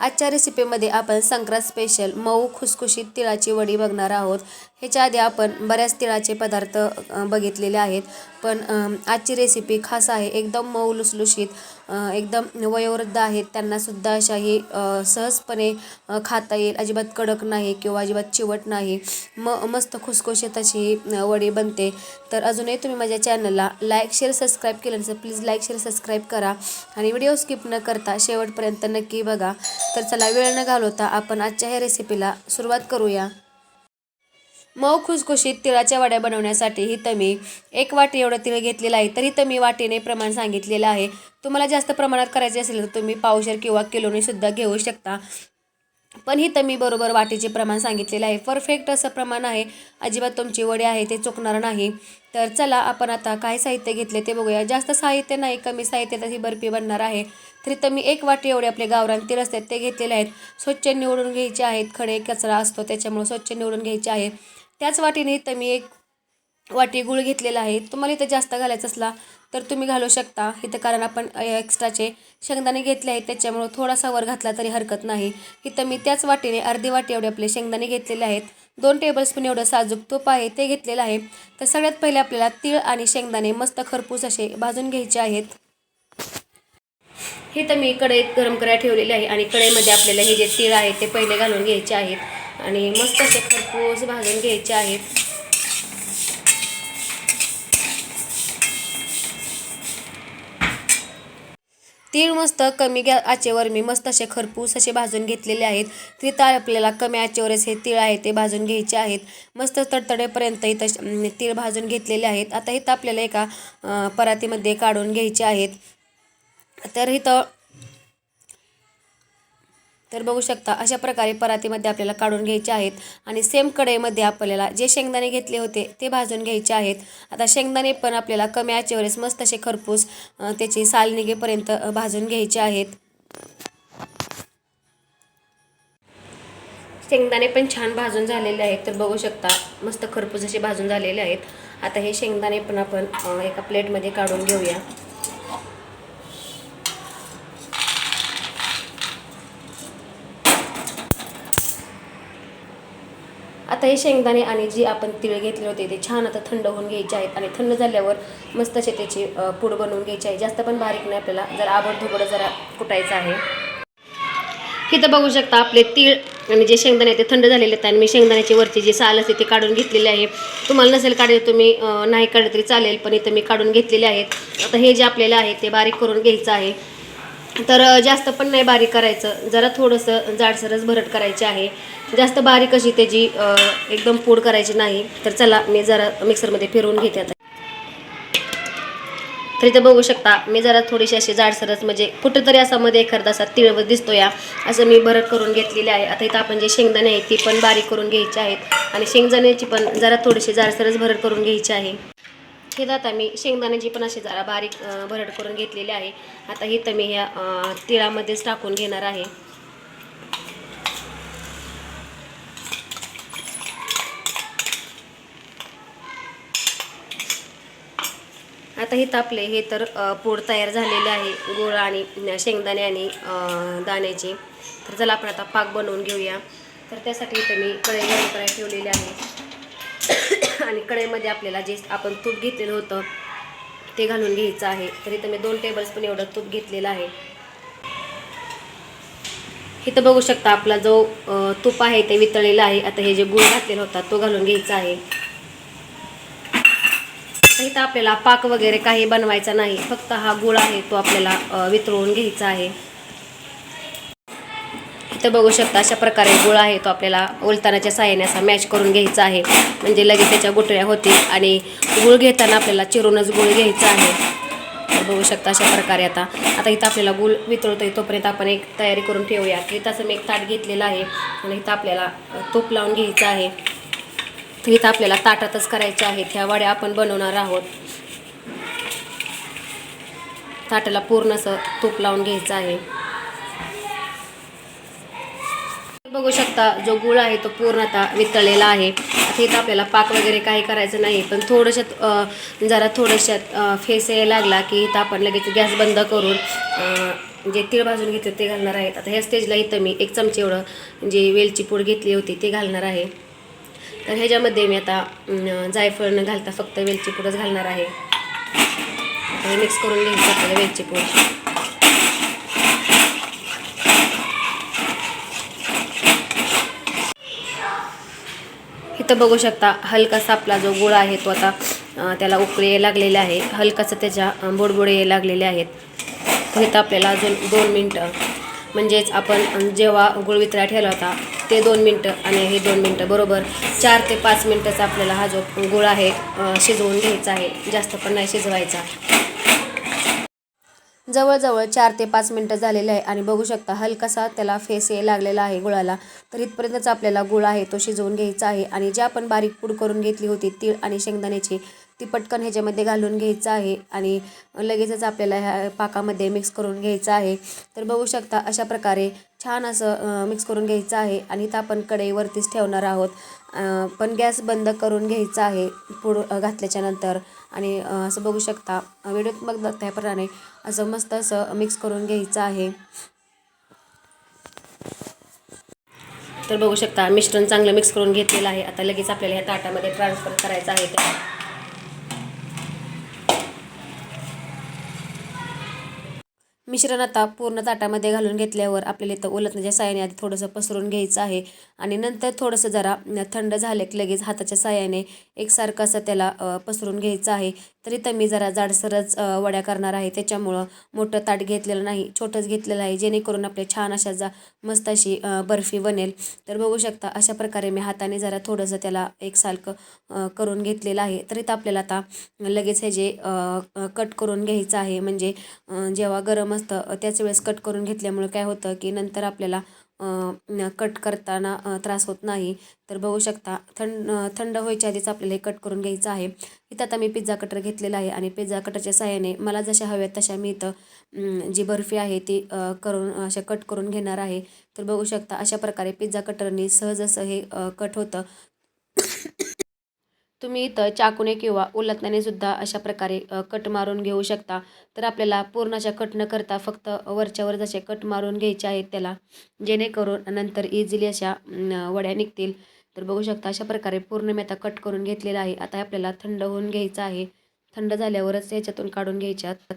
आजच्या रेसिपीमध्ये आपण संक्रांत स्पेशल मऊ खुसखुशीत तिळाची वडी बघणार आहोत. ह्याच्या आधी आपण बऱ्याच तिळाचे पदार्थ बघितलेले आहेत. पण आजची रेसिपी खास आहे. एकदम मऊ लुसलुशीत एकदम वयोवृद्ध आहेत. त्यांनासुद्धा अशा ही सहजपणे खाता येईल. अजिबात कडक नाही किंवा अजिबात चिवट नाही. म मस्त खुसखुशीत अशी ही वडी बनते. तर अजूनही तुम्ही माझ्या चॅनलला लाईक शेअर सबस्क्राईब केलं नसेल प्लीज लाईक शेअर सबस्क्राईब करा. आणि व्हिडिओ स्किप न करता शेवटपर्यंत नक्की बघा. तर चला वेळ न घालवता आपण आजच्या ह्या रेसिपीला सुरुवात करूया. मऊ खुसखुशीत तिळाच्या वड्या बनवण्यासाठी ही तमी एक वाटी एवढं तिळ घेतलेलं आहे. तर तमी मी वाटीने प्रमाण सांगितलेलं आहे. तुम्हाला जास्त प्रमाणात करायचे असेल तर तुम्ही पावशेर किंवा किलोने सुद्धा घेऊ शकता. पण ही मी बरोबर वाटीचे प्रमाण सांगितलेलं आहे. परफेक्ट असं प्रमाण आहे. अजिबात तुमची वडी आहे ते चुकणार नाही. तर चला आपण आता काय साहित्य घेतले ते बघूया. जास्त साहित्य नाही कमी साहित्यात ही बर्फी बनणार आहे. तर मी एक वाटी एवढे आपले गावरान तीळ असतात ते घेतलेले आहेत. स्वच्छ निवडून घ्यायचे आहेत. खडे कचरा असतो त्याच्यामुळे स्वच्छ निवडून घ्यायचे आहे. त्याच वाटीने इथं मी एक वाटी गुळ घेतलेला आहे. तुम्हाला इथं जास्त घालायचं असला तर तुम्ही घालू शकता. इथं कारण आपण एक्स्ट्राचे शेंगदाणे घेतले आहेत त्याच्यामुळं थोडासा वर घातला तरी हरकत नाही. इथं मी त्याच वाटीने अर्धी वाटी एवढे आपले शेंगदाणे घेतलेले आहेत. दोन टेबलस्पून एवढं साजूक तूप आहे ते घेतलेलं आहे. तर सगळ्यात पहिले आपल्याला तीळ आणि शेंगदाणे मस्त खरपूस असे भाजून घ्यायचे आहेत. हे तर मी कढईत गरम करायला ठेवलेले आहे आणि कढईमध्ये आपल्याला हे जे तीळ आहे ते पहिले घालून घ्यायचे आहेत. आणि मस्त असे खरपूस भाजून घ्यायचे आहेत. तीळ मस्त कमी गॅ आचेवर. मी मस्त असे खरपूस असे भाजून घेतलेले आहेत. तिथं आपल्याला कमी आचेवरच हे तीळ आहे ते भाजून घ्यायचे आहेत. मस्त तडतडेपर्यंत इथं तीळ भाजून घेतलेले आहेत. आता इथं आपल्याला एका परातीमध्ये काढून घ्यायचे आहेत. तर इथं तर बघू शकता अशा प्रकारे परातीमध्ये आपल्याला काढून घ्यायचे आहेत. आणि सेम कढईमध्ये आपल्याला जे शेंगदाणे घेतले होते ते भाजून घ्यायचे आहेत. आता शेंगदाणे पण आपल्याला कमी आचेवरच मस्त असे खरपूस त्याची साल निघेपर्यंत भाजून घ्यायचे आहेत. शेंगदाणे पण छान भाजून झालेले आहेत. तर बघू शकता मस्त खरपूस असे भाजून झालेले आहेत. आता हे शेंगदाणे पण आपण एका प्लेटमध्ये काढून घेऊया. आता हे शेंगदाणे आणि जी आपण तिळ घेतले होते ते छान आता थंड होऊन घ्यायचे आहेत आणि थंड झाल्यावर मस्त असे त्याची पूड बनवून घ्यायची आहे. जास्त पण बारीक नाही आपल्याला जरा आबडधोबड जरा कुटायचं आहे. इथं बघू शकता आपले तीळ आणि जे शेंगदाणे ते थंड झालेले आहेत आणि मी शेंगदाण्याची वरची जी साल असते ती काढून घेतलेली आहे. तुम्हाला नसेल काढले तुम्ही नाही काढले तरी चालेल पण इथं मी काढून घेतलेले आहेत. आता हे जे आपल्याला आहे ते बारीक करून घ्यायचं आहे. तर जास्त पण नाही बारीक करायचं. जरा थोडंसं जाडसरच भरट करायचे आहे. जास्त बारीक अशी त्याची एकदम पूड करायची नाही. तर चला मी जरा मिक्सरमध्ये फिरवून घेते आता. तर इथं बघू शकता मी जरा थोडीशी अशी जाडसरच म्हणजे कुठंतरी असा मध्ये एखादा असा तिळवत दिसतो या असं मी भरट करून घेतलेली आहे. आता इथं आपण जे शेंगदाणे आहेत ती पण बारीक करून घ्यायची आहेत. आणि शेंगदाण्याची पण जरा थोडीशी जाडसरच भरट करून घ्यायची आहे. हे आम्ही शेंगदाण्याची पण अशी जरा बारीक भरड करून घेतलेली आहे. आता ही तर मी ह्या तिळामध्येच टाकून घेणार आहे. आता हे तापले हे तर पूड तयार झालेले आहे. गुळ आणि शेंगदाणे आणि दाण्याचे. तर चला आपण आता पाक बनवून घेऊया. तर त्यासाठी इथं मी कढई गरम करायला ठेवलेली आहे. आणि कढईमध्ये आपल्याला जे आपण तूप घेतलेलं होतं ते घालून घ्यायचं आहे. तर इथं मी दोन टेबलस्पून एवढं तूप घेतलेलं आहे. इथं बघू शकता आपला जो तूप आहे ते वितळलेला आहे. आता हे जे गुळ घातलेला होता तो घालून घ्यायचा आहे. तरी इथं आपल्याला पाक वगैरे काही बनवायचा नाही. फक्त हा गुळ आहे तो आपल्याला वितळवून घ्यायचा आहे. इथं बघू शकता अशा प्रकारे गुळ आहे तो आपल्याला उलतानाच्या साह्याने असा मॅच करून घ्यायचा आहे. म्हणजे लगेच त्याच्या गुठळ्या होतील आणि गुळ घेताना आपल्याला चिरूनच गुळ घ्यायचा आहे. बघू शकता अशा प्रकारे आता. आता इथं आपल्याला गुळ आहे तोपर्यंत आपण एक तयारी करून ठेवूया. इथं असं मी एक ताट घेतलेलं आहे आणि इथं आपल्याला तूप लावून घ्यायचं आहे. तर इथं आपल्याला ताटातच करायच्या आहेत ह्या वड्या आपण बनवणार आहोत. ताटाला पूर्ण असं तूप लावून घ्यायचं आहे. बघू शकता जो गुळ आहे तो पूर्ण आता वितळलेला आहे. आता इथं आपल्याला पाक वगैरे काही करायचं नाही पण थोडंशात जरा थोडंशात फेस यायला लागला की इथं आपण लगेच गॅस बंद करून जे तीळ भाजून घेतले ते घालणार आहेत. आता ह्या स्टेजला इथं मी एक चमचे एवढं जे वेलची पूड घेतली होती ते घालणार आहे. तर ह्याच्यामध्ये मी आता जायफळ न घालता फक्त वेलची पूडच घालणार आहे. मिक्स करून घ्यायचं आपल्याला वेलची पूड. तर बघू शकता हलकासा आपला जो गुळ आहे तो आता त्याला उकळी यायला लागलेले आहे. हलकासा त्याच्या बोडबोडे बुडबुडे यायला लागलेले आहेत. तर आपल्याला अजून दोन मिनटं म्हणजेच आपण जेव्हा गुळ वितळा ठेवला होता ते दोन मिनटं आणि हे दोन मिनटं बरोबर चार ते पाच मिनटाचा आपल्याला हा जो गुळ आहे शिजवून घ्यायचा आहे. जास्त पण नाही शिजवायचा. जवळजवळ चार ते पाच मिनटं झालेले आहे आणि बघू शकता हलकासा त्याला फेस ये लागलेला आहे गुळाला. तर इथपर्यंतच आपल्याला गुळ आहे तो शिजवून घ्यायचा आहे आणि जे आपण बारीक पूड करून घेतली होती तीळ आणि शेंगदाण्याची ती पटकन ह्याच्यामध्ये घालून घ्यायचं आहे आणि लगेचच आपल्याला ह्या पाकामध्ये मिक्स करून घ्यायचं आहे. तर बघू शकता अशा प्रकारे छान असं मिक्स करून घ्यायचं आहे आणि इथं आपण कढईवरतीच ठेवणार आहोत. पण गॅस बंद करून घ्यायचा आहे पूड घातल्याच्यानंतर आणि असं बघू शकता व्हिडिओत बघ त्याप्रमाणे असं मस्त असं मिक्स करून घ्यायचं आहे. तर बघू शकता मिश्रण चांगलं मिक्स करून घेतलेलं आहे. आता लगेच आपल्याला ह्या ताटामध्ये ट्रान्सफर करायचं आहे. मिश्रण आता पूर्ण ताटामध्ये घालून घेतल्यावर आपल्याला इथं ओलतण्याच्या साह्याने आधी थोडंसं पसरून घ्यायचं आहे. आणि नंतर थोडंसं जरा थंड झालं की लगेच हाताच्या साह्याने एकसारखं असं त्याला पसरून घ्यायचं आहे. तर इथं मी जरा जाडसरच वड्या करणार आहे. त्याच्यामुळं मोठं ताट घेतलेलं नाही छोटंच घेतलेलं आहे. जेणेकरून आपल्या छान अशा जा मस्त अशी बर्फी बनेल. तर बघू शकता अशा प्रकारे मी हाताने जरा थोडंसं त्याला एकसारखं करून घेतलेलं आहे. तर इथं आपल्याला आता लगेच हे जे कट करून घ्यायचं आहे म्हणजे जेव्हा गरम नसतं. त्याच वेळेस कट करून घेतल्यामुळे काय होतं की नंतर आपल्याला कट करताना त्रास होत नाही. तर बघू शकता थंड थंड व्हायच्या आधीच आपल्याला हे कट करून घ्यायचं आहे. इथं आता मी पिझ्झा कटर घेतलेला आहे आणि पिझ्झा कटरच्या सहाय्याने मला जशा हव्यात तशा मी इथं जी बर्फी आहे ती करून अशा कट करून घेणार आहे. तर बघू शकता अशा प्रकारे पिझ्झा कटरने सहज असं हे कट होतं. तुम्ही इथं चाकूने किंवा उलटण्याने सुद्धा अशा प्रकारे कट मारून घेऊ शकता. तर आपल्याला पूर्ण अशा कट न करता फक्त वरच्यावर जसे कट मारून घ्यायचे आहेत त्याला जेणेकरून नंतर इझिली अशा वड्या निघतील. तर बघू शकता अशा प्रकारे पूर्ण मी आता कट करून घेतलेला आहे. आता आपल्याला थंड होऊन घ्यायचं आहे. थंड झाल्यावरच याच्यातून काढून घ्यायच्यात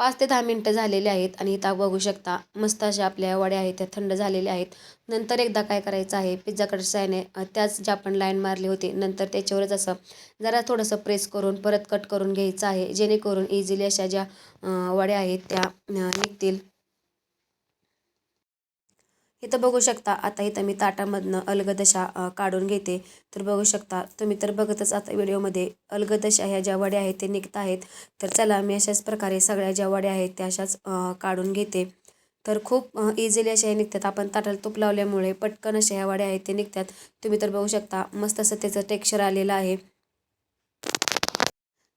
पाच ते दहा मिनटं झालेले आहेत आणि इथं बघू शकता मस्त अशा आपल्या वड्या आहेत त्या थंड झालेल्या आहेत. नंतर एकदा काय करायचं आहे पिझ्झा कटसायने त्याच ज्या आपण लाईन मारली होती नंतर त्याच्यावरच असं जरा थोडंसं प्रेस करून परत कट करून घ्यायचं आहे जेणेकरून इझिली अशा ज्या वड्या आहेत त्या निघतील. इथं बघू शकता आता इथं मी ताटामधनं अलगदशा काढून घेते. तर बघू शकता तुम्ही तर बघतच आता व्हिडिओमध्ये अलगदशा ह्या ज्या वड्या आहेत ते निघत आहेत. तर चला मी अशाच प्रकारे सगळ्या ज्या वड्या आहेत त्या अशाच काढून घेते. तर खूप इझिली अशा निघतात. आपण ताटाला तूप लावल्यामुळे पटकन अशा ह्या वड्या आहेत ते निघतात. तुम्ही तर बघू शकता मस्त असं त्याचं टेक्स्चर आलेलं आहे.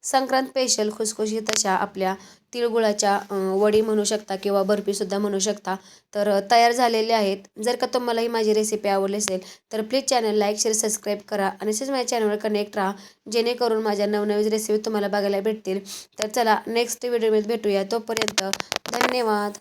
संक्रांत स्पेशल खुसखुशीत अशा आपल्या तिळगुळाच्या वडी म्हणू शकता किंवा बर्फीसुद्धा म्हणू शकता. तर तयार झालेले आहेत. जर का तुम्हाला ही माझी रेसिपी आवडली असेल तर please channel like share subscribe करा आणि तसेच माझ्या चॅनलवर कनेक्ट राहा. जेणेकरून माझ्या नवनवीन रेसिपी तुम्हाला बघायला भेटतील. तर चला नेक्स्ट व्हिडिओमध्ये भेटूया. तोपर्यंत धन्यवाद.